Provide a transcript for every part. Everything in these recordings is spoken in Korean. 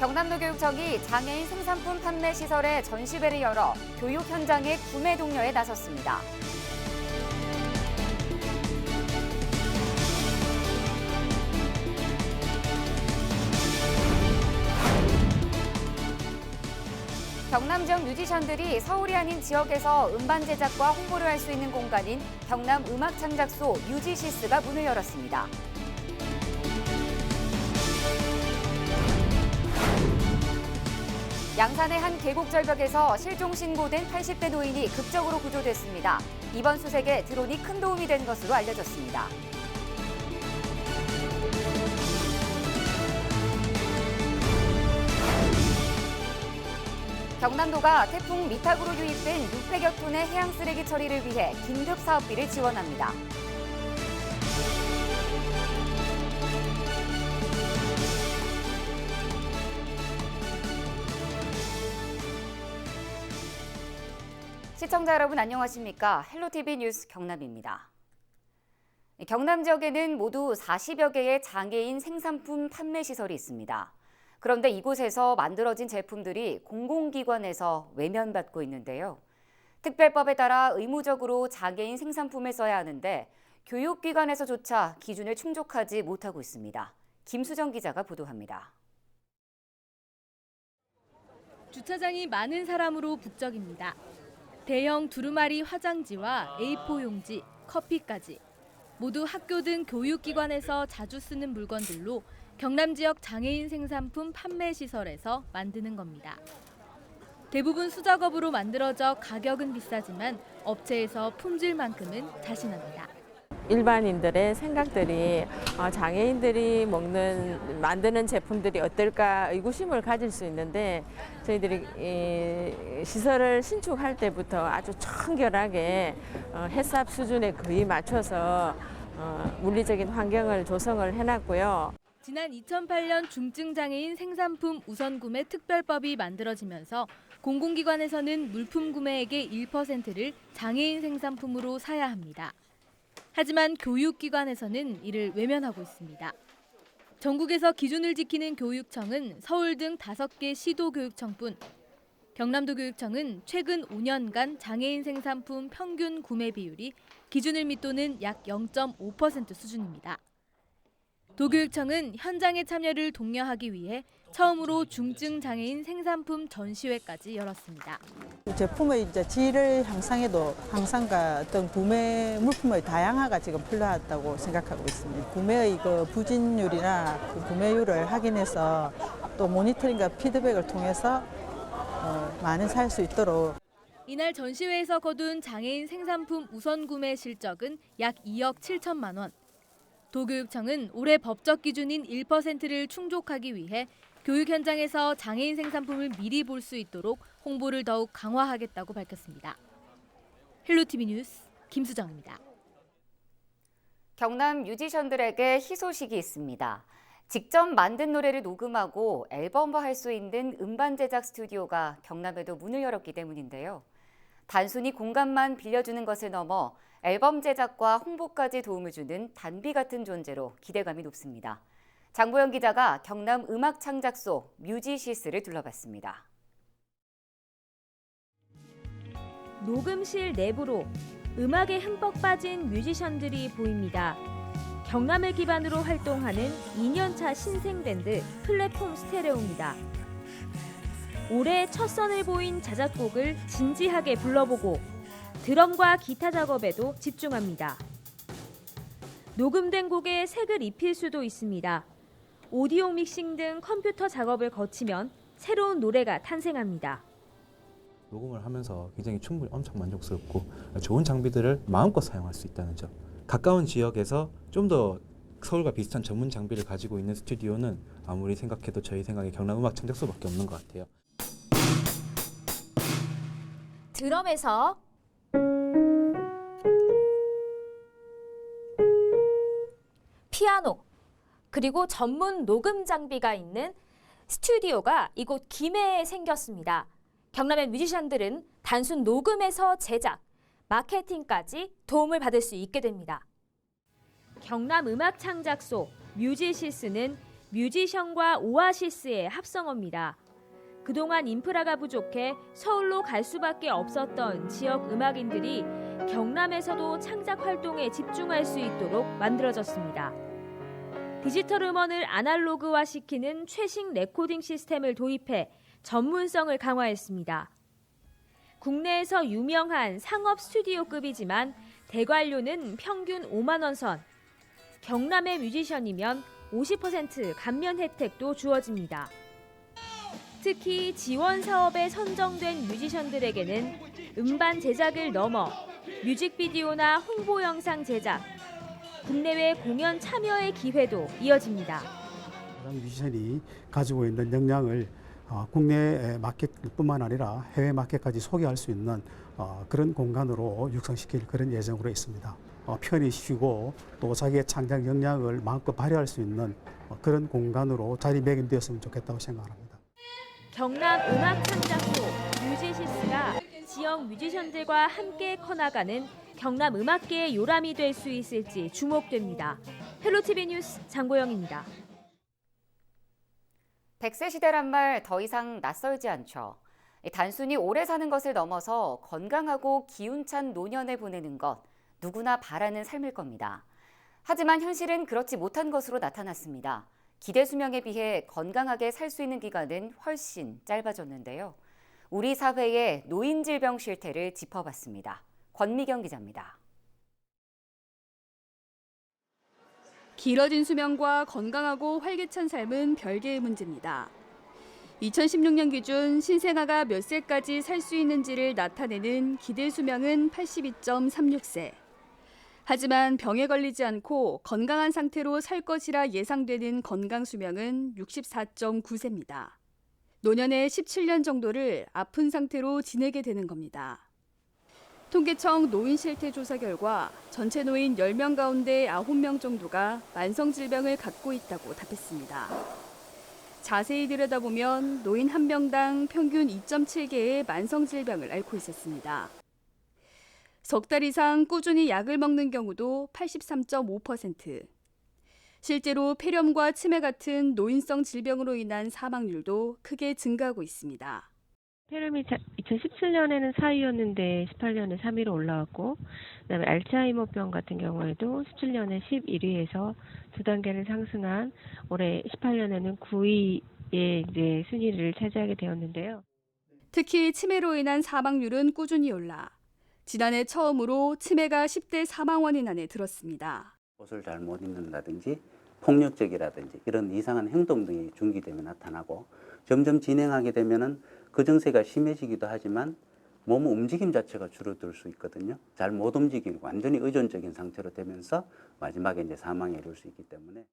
경남도 교육청이 장애인 생산품 판매 시설의 전시회를 열어 교육 현장의 구매 독려에 나섰습니다. 경남 지역 뮤지션들이 서울이 아닌 지역에서 음반 제작과 홍보를 할 수 있는 공간인 경남 음악 창작소 뮤지시스가 문을 열었습니다. 양산의 한 계곡 절벽에서 실종 신고된 80대 노인이 극적으로 구조됐습니다. 이번 수색에 드론이 큰 도움이 된 것으로 알려졌습니다. 경남도가 태풍 미탁으로 유입된 600여 톤의 해양 쓰레기 처리를 위해 긴급 사업비를 지원합니다. 시청자 여러분 안녕하십니까? 헬로티비 뉴스 경남입니다. 경남 지역에는 모두 40여 개의 장애인 생산품 판매 시설이 있습니다. 그런데 이곳에서 만들어진 제품들이 공공기관에서 외면받고 있는데요. 특별법에 따라 의무적으로 장애인 생산품을 써야 하는데 교육기관에서조차 기준을 충족하지 못하고 있습니다. 김수정 기자가 보도합니다. 주차장이 많은 사람으로 북적입니다. 대형 두루마리 화장지와 A4 용지, 커피까지 모두 학교 등 교육기관에서 자주 쓰는 물건들로 경남 지역 장애인 생산품 판매 시설에서 만드는 겁니다. 대부분 수작업으로 만들어져 가격은 비싸지만 업체에서 품질만큼은 자신합니다. 일반인들의 생각들이 어, 장애인들이 먹는 만드는 제품들이 어떨까 의구심을 가질 수 있는데 저희들이 이 시설을 신축할 때부터 아주 청결하게 어, 햇삽 수준에 거의 맞춰서 어, 물리적인 환경을 조성을 해놨고요. 지난 2008년 중증장애인 생산품 우선 구매 특별법이 만들어지면서 공공기관에서는 물품 구매액의 1%를 장애인 생산품으로 사야 합니다. 하지만 교육기관에서는 이를 외면하고 있습니다. 전국에서 기준을 지키는 교육청은 서울 등 5개 시도 교육청뿐 경남도 교육청은 최근 5년간 장애인 생산품 평균 구매 비율이 기준을 밑도는 약 0.5% 수준입니다. 도교육청은 현장의 참여를 독려하기 위해 처음으로 중증 장애인 생산품 전시회까지 열었습니다. 제품의 이제 질을 향상에도 향상과 어떤 구매 물품의 다양화가 지금 필요하다고 생각하고 있습니다. 구매의 그 부진율이나 그 구매율을 확인해서 또 모니터링과 피드백을 통해서 어, 많이 살수 있도록 이날 전시회에서 거둔 장애인 생산품 우선 구매 실적은 약 2억 7천만 원. 도교육청은 올해 법적 기준인 1%를 충족하기 위해 교육 현장에서 장애인 생산품을 미리 볼 수 있도록 홍보를 더욱 강화하겠다고 밝혔습니다. 헬로티비 뉴스 김수정입니다. 경남 뮤지션들에게 희소식이 있습니다. 직접 만든 노래를 녹음하고 앨범화할 수 있는 음반 제작 스튜디오가 경남에도 문을 열었기 때문인데요. 단순히 공간만 빌려주는 것을 넘어 앨범 제작과 홍보까지 도움을 주는 단비 같은 존재로 기대감이 높습니다. 장보영 기자가 경남 음악 창작소 뮤지시스를 둘러봤습니다. 녹음실 내부로 음악에 흠뻑 빠진 뮤지션들이 보입니다. 경남을 기반으로 활동하는 2년차 신생밴드 플랫폼 스테레오입니다. 올해 첫 선을 보인 자작곡을 진지하게 불러보고 드럼과 기타 작업에도 집중합니다. 녹음된 곡에 색을 입힐 수도 있습니다. 오디오 믹싱 등 컴퓨터 작업을 거치면 새로운 노래가 탄생합니다. 녹음을 하면서 굉장히 충분히 엄청 만족스럽고 좋은 장비들을 마음껏 사용할 수 있다는 점. 가까운 지역에서 좀 더 서울과 비슷한 전문 장비를 가지고 있는 스튜디오는 아무리 생각해도 저희 생각에 경남 음악 창작소밖에 없는 것 같아요. 드럼에서 피아노 그리고 전문 녹음 장비가 있는 스튜디오가 이곳 김해에 생겼습니다. 경남의 뮤지션들은 단순 녹음에서 제작, 마케팅까지 도움을 받을 수 있게 됩니다. 경남 음악 창작소 뮤지시스는 뮤지션과 오아시스의 합성어입니다. 그동안 인프라가 부족해 서울로 갈 수밖에 없었던 지역 음악인들이 경남에서도 창작 활동에 집중할 수 있도록 만들어졌습니다. 디지털 음원을 아날로그화 시키는 최신 레코딩 시스템을 도입해 전문성을 강화했습니다. 국내에서 유명한 상업 스튜디오급이지만 대관료는 평균 5만 원 선. 경남의 뮤지션이면 50% 감면 혜택도 주어집니다. 특히 지원 사업에 선정된 뮤지션들에게는 음반 제작을 넘어 뮤직비디오나 홍보 영상 제작, 국내외 공연 참여의 기회도 이어집니다. 뮤지션이 가지고 있는 역량을 어, 국내 마켓뿐만 아니라 해외 마켓까지 소개할 수 있는 어, 그런 공간으로 육성시킬 그런 예정으로 있습니다. 어, 편히 쉬고 또 자기의 창작 역량을 마음껏 발휘할 수 있는 어, 그런 공간으로 자리매김되었으면 좋겠다고 생각합니다. 경남 음악 창작소 뮤지시스가 지역 뮤지션들과 함께 커나가는 경남 음악계의 요람이 될 수 있을지 주목됩니다. 헬로티비 뉴스 장고영입니다. 100세 시대란 말 더 이상 낯설지 않죠. 단순히 오래 사는 것을 넘어서 건강하고 기운찬 노년을 보내는 것 누구나 바라는 삶일 겁니다. 하지만 현실은 그렇지 못한 것으로 나타났습니다. 기대 수명에 비해 건강하게 살 수 있는 기간은 훨씬 짧아졌는데요. 우리 사회의 노인 질병 실태를 짚어봤습니다. 권미경 기자입니다. 길어진 수명과 건강하고 활기찬 삶은 별개의 문제입니다. 2016년 기준 신생아가 몇 세까지 살 수 있는지를 나타내는 기대 수명은 82.36세. 하지만 병에 걸리지 않고 건강한 상태로 살 것이라 예상되는 건강 수명은 64.9세입니다. 노년의 17년 정도를 아픈 상태로 지내게 되는 겁니다. 통계청 노인 실태 조사 결과 전체 노인 10명 가운데 9명 정도가 만성 질병을 갖고 있다고 답했습니다. 자세히 들여다보면 노인 한 명당 평균 2.7개의 만성 질병을 앓고 있었습니다. 석 달 이상 꾸준히 약을 먹는 경우도 83.5%. 실제로 폐렴과 치매 같은 노인성 질병으로 인한 사망률도 크게 증가하고 있습니다. 폐렴이 2017년에는 4위였는데 18년에 3위로 올라왔고 그다음에 알츠하이머병 같은 경우에도 17년에 11위에서 두 단계를 상승한 올해 18년에는 9위의 이제 순위를 차지하게 되었는데요. 특히 치매로 인한 사망률은 꾸준히 올라 지난해 처음으로 치매가 10대 사망 원인 안에 들었습니다. 옷을 잘못 입는다든지 폭력적이라든지 이런 이상한 행동 등이 중기되면 나타나고 점점 진행하게 되면은 그 증세가 심해지기도 하지만 몸 움직임 자체가 줄어들 수 있거든요. 잘 못 움직이고 완전히 의존적인 상태로 되면서 마지막에 이제 사망에 이를 수 있기 때문에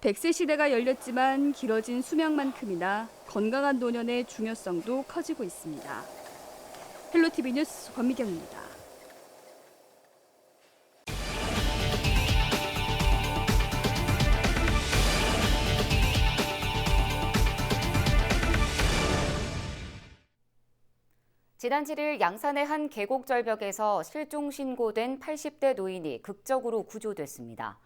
100세 시대가 열렸지만 길어진 수명만큼이나 건강한 노년의 중요성도 커지고 있습니다. 헬로티비 뉴스 권미경입니다. 지난 7일 양산의 한 계곡 절벽에서 실종 신고된 80대 노인이 극적으로 구조됐습니다.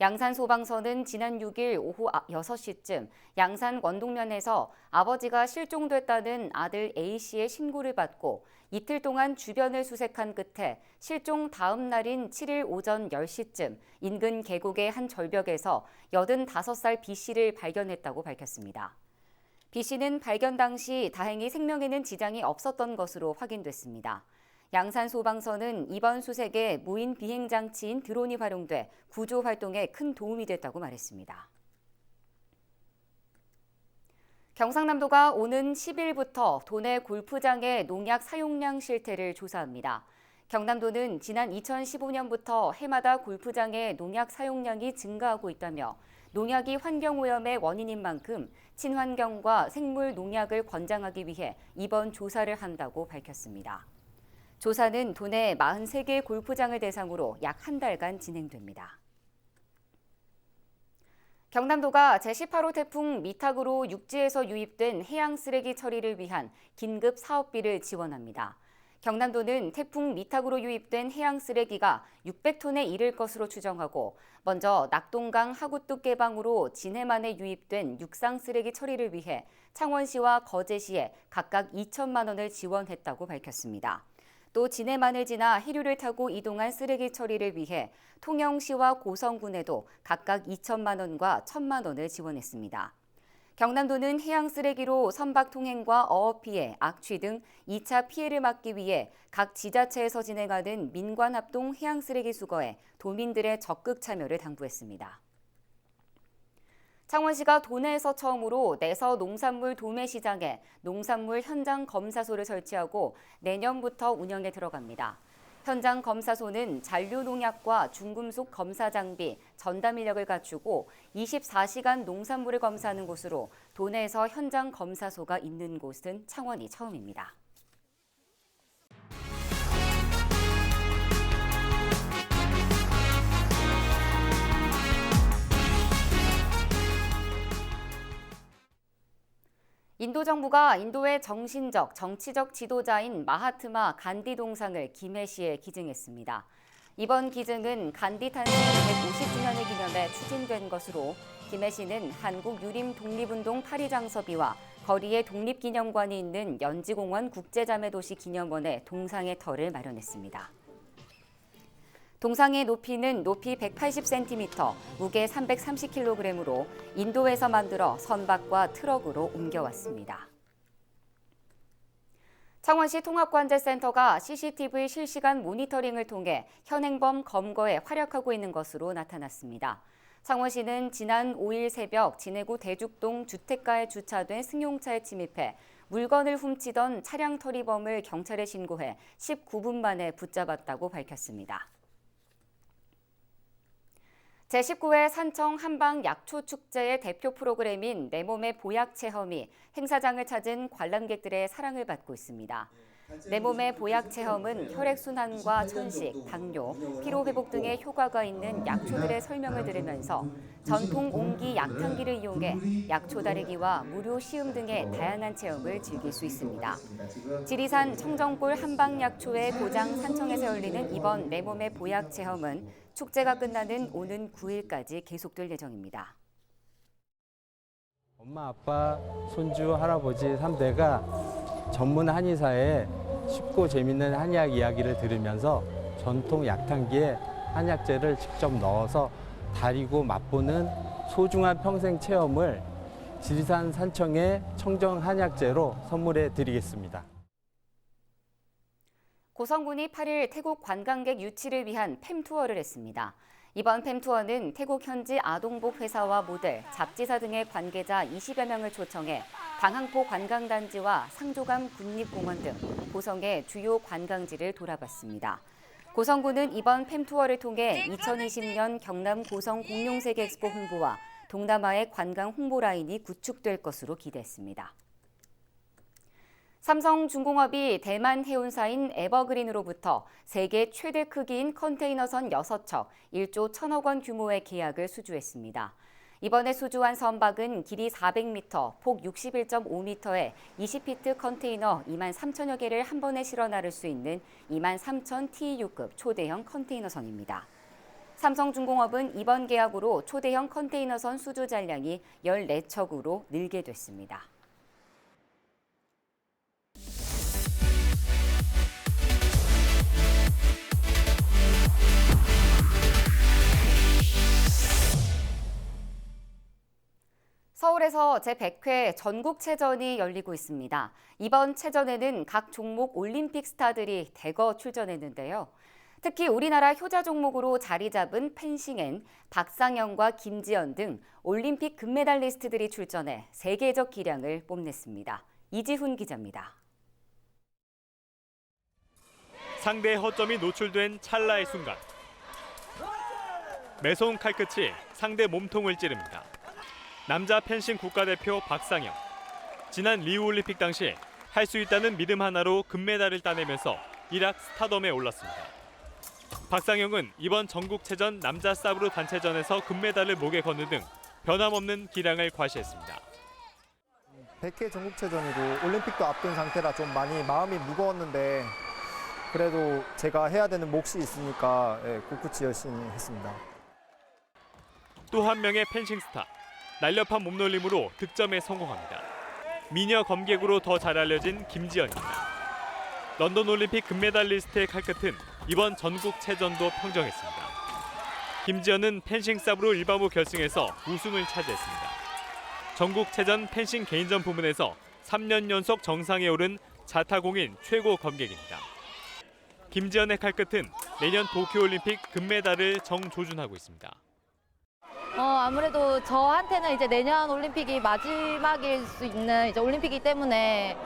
양산 소방서는 지난 6일 오후 6시쯤 양산 원동면에서 아버지가 실종됐다는 아들 A씨의 신고를 받고 이틀 동안 주변을 수색한 끝에 실종 다음 날인 7일 오전 10시쯤 인근 계곡의 한 절벽에서 85살 B씨를 발견했다고 밝혔습니다. B 씨는 발견 당시 다행히 생명에는 지장이 없었던 것으로 확인됐습니다. 양산 소방서는 이번 수색에 무인 비행 장치인 드론이 활용돼 구조 활동에 큰 도움이 됐다고 말했습니다. 경상남도가 오는 10일부터 도내 골프장의 농약 사용량 실태를 조사합니다. 경남도는 지난 2015년부터 해마다 골프장의 농약 사용량이 증가하고 있다며 농약이 환경오염의 원인인 만큼 친환경과 생물 농약을 권장하기 위해 이번 조사를 한다고 밝혔습니다. 조사는 도내 43개 골프장을 대상으로 약 한 달간 진행됩니다. 경남도가 제18호 태풍 미탁으로 육지에서 유입된 해양 쓰레기 처리를 위한 긴급 사업비를 지원합니다. 경남도는 태풍 미탁으로 유입된 해양 쓰레기가 600톤에 이를 것으로 추정하고 먼저 낙동강 하구뚝 개방으로 지해만에 유입된 육상 쓰레기 처리를 위해 창원시와 거제시에 각각 2천만 원을 지원했다고 밝혔습니다. 또 진해만을 지나 해류를 타고 이동한 쓰레기 처리를 위해 통영시와 고성군에도 각각 2천만 원과 1천만 원을 지원했습니다. 경남도는 해양 쓰레기로 선박 통행과 어업 피해, 악취 등 2차 피해를 막기 위해 각 지자체에서 진행하는 민관 합동 해양 쓰레기 수거에 도민들의 적극 참여를 당부했습니다. 창원시가 도내에서 처음으로 내서 농산물 도매 시장에 농산물 현장 검사소를 설치하고 내년부터 운영에 들어갑니다. 현장 검사소는 잔류 농약과 중금속 검사 장비, 전담 인력을 갖추고 24시간 농산물을 검사하는 곳으로 도내에서 현장 검사소가 있는 곳은 창원이 처음입니다. 인도 정부가 인도의 정신적, 정치적 지도자인 마하트마 간디 동상을 김해시에 기증했습니다. 이번 기증은 간디 탄생 150주년을 기념해 추진된 것으로 김해시는 한국 유림 독립운동 파리장서비와 거리에 독립기념관이 있는 연지공원 국제자매도시 기념원에 동상의 터를 마련했습니다. 동상의 높이는 높이 180cm, 무게 330kg으로 인도에서 만들어 선박과 트럭으로 옮겨왔습니다. 창원시 통합관제센터가 CCTV 실시간 모니터링을 통해 현행범 검거에 활약하고 있는 것으로 나타났습니다. 창원시는 지난 5일 새벽 진해구 대죽동 주택가에 주차된 승용차에 침입해 물건을 훔치던 차량 터리범을 경찰에 신고해 19분 만에 붙잡았다고 밝혔습니다. 제19회 산청 한방 약초 축제의 대표 프로그램인 내 몸의 보약 체험이 행사장을 찾은 관람객들의 사랑을 받고 있습니다. 내 몸의 보약 체험은 혈액순환과 천식, 당뇨, 피로회복 등의 효과가 있는 약초들의 설명을 들으면서 전통 옹기 약탕기를 이용해 약초 다리기와 무료 시음 등의 다양한 체험을 즐길 수 있습니다. 지리산 청정골 한방약초의 고장 산청에서 열리는 이번 내 몸의 보약 체험은 축제가 끝나는 오는 9일까지 계속될 예정입니다. 엄마, 아빠, 손주, 할아버지 3대가 전문 한의사의 쉽고 재밌는 한의학 이야기를 들으면서 전통 약탕기에 한약재를 직접 넣어서 다리고 맛보는 소중한 평생 체험을 지리산 산청의 청정 한약재로 선물해 드리겠습니다. 고성군이 8일 태국 관광객 유치를 위한 팸 투어를 했습니다. 이번 팸 투어는 태국 현지 아동복 회사와 모델, 잡지사 등의 관계자 20여 명을 초청해 방항포 관광단지와 상조감 국립공원 등 고성의 주요 관광지를 돌아봤습니다. 고성군은 이번 팸 투어를 통해 2020년 경남 고성 공룡세계 엑스포 홍보와 동남아의 관광 홍보 라인이 구축될 것으로 기대했습니다. 삼성중공업이 대만 해운사인 에버그린으로부터 세계 최대 크기인 컨테이너선 6척, 1조 1천억 원 규모의 계약을 수주했습니다. 이번에 수주한 선박은 길이 400m, 폭 61.5m의 20피트 컨테이너 2만 3천여 개를 한 번에 실어 나를 수 있는 2만 3천 TEU급 초대형 컨테이너선입니다. 삼성중공업은 이번 계약으로 초대형 컨테이너선 수주 잔량이 14척으로 늘게 됐습니다. 서울에서 제100회 전국체전이 열리고 있습니다. 이번 체전에는 각 종목 올림픽 스타들이 대거 출전했는데요. 특히 우리나라 효자 종목으로 자리 잡은 펜싱엔 박상영과 김지연 등 올림픽 금메달리스트들이 출전해 세계적 기량을 뽐냈습니다. 이지훈 기자입니다. 상대의 허점이 노출된 찰나의 순간 매서운 칼끝이 상대 몸통을 찌릅니다. 남자 펜싱 국가대표 박상영. 지난 리우 올림픽 당시 할 수 있다는 믿음 하나로 금메달을 따내면서 일약 스타덤에 올랐습니다. 박상영은 이번 전국체전 남자 사브르 단체전에서 금메달을 목에 거는 등 변함없는 기량을 과시했습니다. 100회 전국체전이고 올림픽도 앞둔 상태라 좀 많이 마음이 무거웠는데 그래도 제가 해야 되는 몫이 있으니까 예, 꿋꿋이 열심히 했습니다. 또 한 명의 펜싱 스타. 날렵한 몸놀림으로 득점에 성공합니다. 미녀 검객으로 더 잘 알려진 김지연입니다. 런던 올림픽 금메달리스트의 칼끝은 이번 전국 체전도 평정했습니다. 김지연은 펜싱 삽으로 일반부 결승에서 우승을 차지했습니다. 전국 체전 펜싱 개인전 부문에서 3년 연속 정상에 오른 자타공인 최고 검객입니다. 김지연의 칼끝은 내년 도쿄올림픽 금메달을 정조준하고 있습니다. 어, 아무래도 저한테는 이제 내년 올림픽이 마지막일 수 있는 이제 올림픽이기 때문에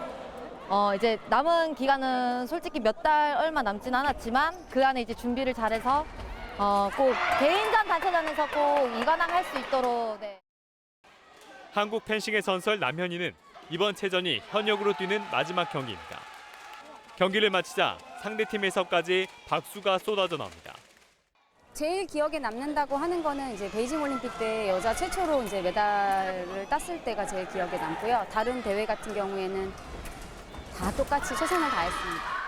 어, 이제 남은 기간은 솔직히 몇 달 얼마 남진 않았지만 그 안에 이제 준비를 잘해서 어, 꼭 개인전 단체전에서 꼭 이관왕 할 수 있도록 네. 한국 펜싱의 전설 남현이는 이번 체전이 현역으로 뛰는 마지막 경기입니다. 경기를 마치자 상대 팀에서까지 박수가 쏟아져 나옵니다. 제일 기억에 남는다고 하는 거는 이제 베이징 올림픽 때 여자 최초로 이제 메달을 땄을 때가 제일 기억에 남고요. 다른 대회 같은 경우에는 다 똑같이 최선을 다했습니다.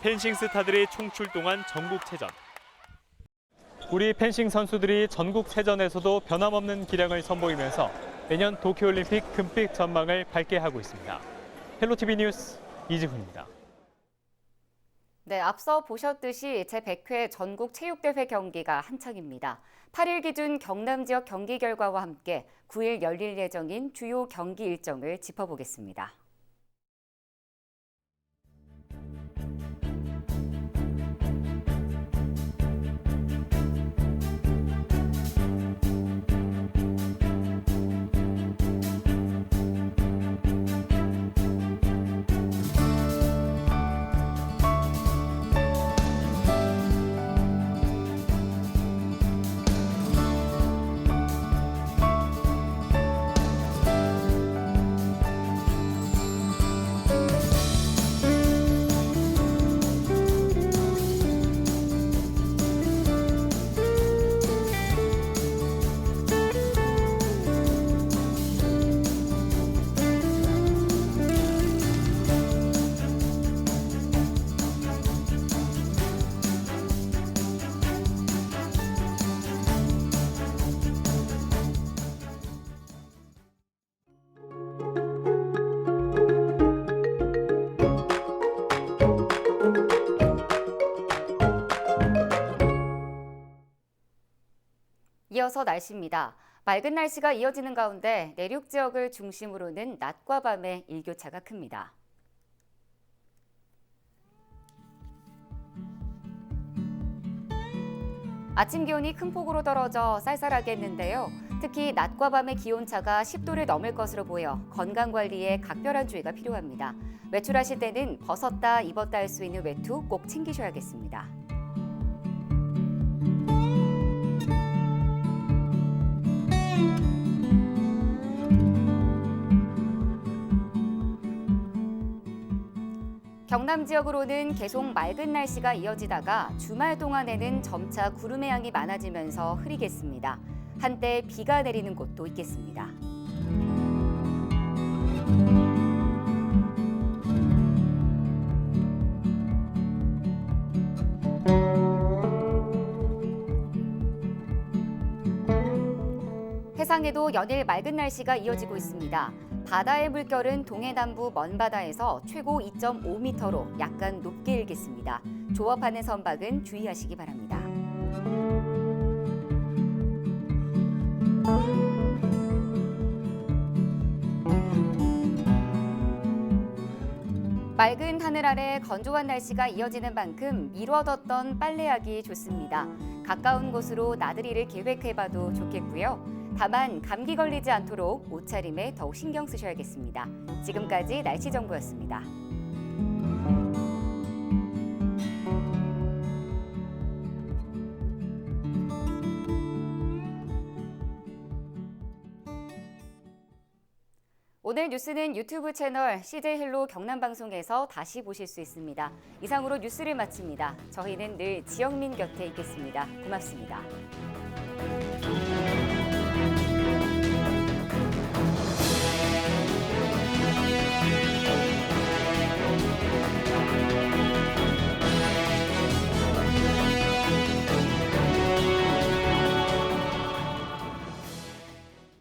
펜싱 스타들이 총출동한 전국체전. 우리 펜싱 선수들이 전국체전에서도 변함없는 기량을 선보이면서 내년 도쿄올림픽 금빛 전망을 밝게 하고 있습니다. 헬로티비 뉴스 이지훈입니다. 네, 앞서 보셨듯이 제100회 전국 체육대회 경기가 한창입니다. 8일 기준 경남 지역 경기 결과와 함께 9일 열릴 예정인 주요 경기 일정을 짚어보겠습니다. 이어서 날씨입니다. 맑은 날씨가 이어지는 가운데 내륙 지역을 중심으로는 낮과 밤의 일교차가 큽니다. 아침 기온이 큰 폭으로 떨어져 쌀쌀하게 했는데요. 특히 낮과 밤의 기온차가 10도를 넘을 것으로 보여 건강 관리에 각별한 주의가 필요합니다. 외출하실 때는 벗었다 입었다 할 수 있는 외투 꼭 챙기셔야겠습니다. 경남 지역으로는 계속 맑은 날씨가 이어지다가 주말 동안에는 점차 구름의 양이 많아지면서 흐리겠습니다. 한때 비가 내리는 곳도 있겠습니다. 해상에도 연일 맑은 날씨가 이어지고 있습니다. 바다의 물결은 동해 남부 먼 바다에서 최고 2.5m로 약간 높게 일겠습니다. 조업하는 선박은 주의하시기 바랍니다. 맑은 하늘 아래 건조한 날씨가 이어지는 만큼 미뤄뒀던 빨래하기 좋습니다. 가까운 곳으로 나들이를 계획해봐도 좋겠고요. 다만 감기 걸리지 않도록 옷차림에 더욱 신경 쓰셔야겠습니다. 지금까지 날씨 정보였습니다. 오늘 뉴스는 유튜브 채널 CJ 헬로 경남 방송에서 다시 보실 수 있습니다. 이상으로 뉴스를 마칩니다. 저희는 늘 지영민 곁에 있겠습니다. 고맙습니다.